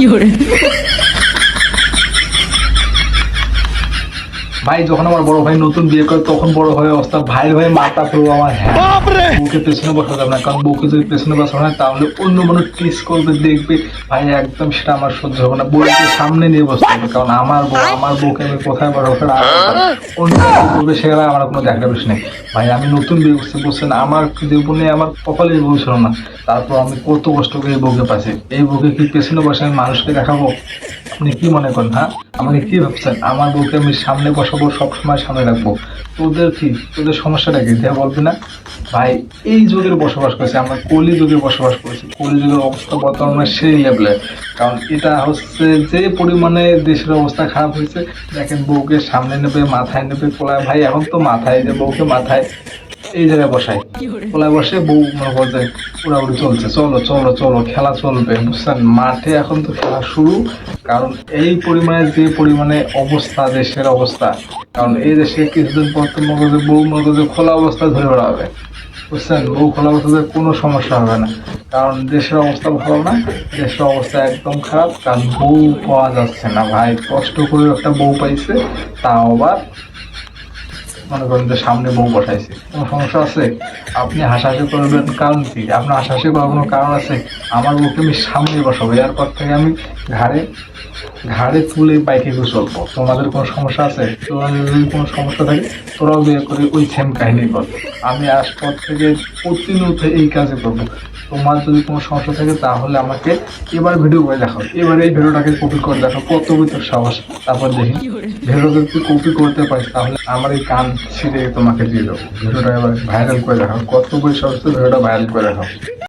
有人 ভাই যখন আমার বড় ভাই নতুন বিয়ে করে তখন বড় ভাই অবস্থা ভাই ভাই মাথা পুরো আমার হ্যাঁ। বউকে পেছনে বসা যাবে না কারণ বউকে যদি পেছনে বসানো হয় তাহলে অন্য মানুষ টিস করবে দেখবে ভাই একদম সেটা আমার সহ্য হবে না। বউকে সামনে নিয়ে বসতে হবে কারণ আমার বউ আমার বউকে আমি কোথায় বড় করে অন্য করবে সেখানে আমার কোনো দেখা বেশি নেই। ভাই আমি নতুন বিয়ে করতে বলছেন আমার জীবনে আমার কপালে বউ ছিল না। তারপর আমি কত কষ্ট করে এই বউকে পাচ্ছি এই বউকে কি পেছনে বসে আমি মানুষকে দেখাবো? আপনি কি মনে করেন হ্যাঁ? আমাকে কি ভাবছেন? আমার বউকে আমি সামনে বসাবো, সবসময় সামনে রাখব। তোদের কি, তোদের সমস্যাটা কি? দেখ বলবি না? ভাই, এই যুগের বসবাস করেছে, আমরা কলি যুগে বসবাস করেছি। কলি যুগের অবস্থা বর্তমানে সেই লেভেলে কারণ এটা হচ্ছে যে পরিমাণে দেশের অবস্থা খারাপ হয়েছে। দেখেন বউকে সামনে নেবে, মাথায় নেবে কোলায় ভাই, এখন তো মাথায় যে বউকে মাথায় এই জায়গায় বসায় কোলায় বসে বউ মনে উড়াউড়ি চলছে। চলো চলো চলো, খেলা চলবে, বুঝছেন? মাঠে এখন তো খেলা শুরু। কারণ এই পরিমাণে যে পরিমাণে অবস্থা, দেশের অবস্থা, কারণ এই দেশে কিছুদিন পর তো করছে বউ করছে খোলা অবস্থায় ধরে বেড়াবে, বুঝছেন? বউ খোলা অবস্থাতে কোনো সমস্যা হবে না। কারণ দেশের অবস্থা ভালো না, দেশের অবস্থা একদম খারাপ। কারণ বউ পাওয়া যাচ্ছে না ভাই। কষ্ট করে একটা বউ পাইছে, তাও আবার মনে করেন যে সামনে বউ বসাইছে। কোনো সমস্যা আছে? আপনি হাসাহাসি করবেন কারণ কি? আপনার হাসাহাসি করার কোনো কারণ আছে? আমার বউকে আমি সামনে বসাবো এরপর থেকে আমি ঘাড়ে ঘাড়ে তুলে বাইকে চলবো। তোমাদের কোনো সমস্যা আছে? তোমাদের যদি কোনো সমস্যা থাকে তোরাও বিয়ে করে ওই সেম কাহিনী কর আমি আজপর থেকে প্রতিনিয়ত এই কাজে করব। তোমার যদি কোনো সমস্যা থাকে তাহলে আমাকে এবার ভিডিও করে দেখাও। এবার এই ভিডিওটাকে কপি করে দেখাও। কত ভিতর সাহস? তারপর দেখি। ভিডিও যদি কপি করতে পারিস তাহলে আমার এই কান ছিঁড়ে তোমাকে দিয়ে দেবো। ভিডিওটা এবার ভাইরাল করে দেখাও কত বই সাহস ভিডিওটা ভাইরাল করে দেখাও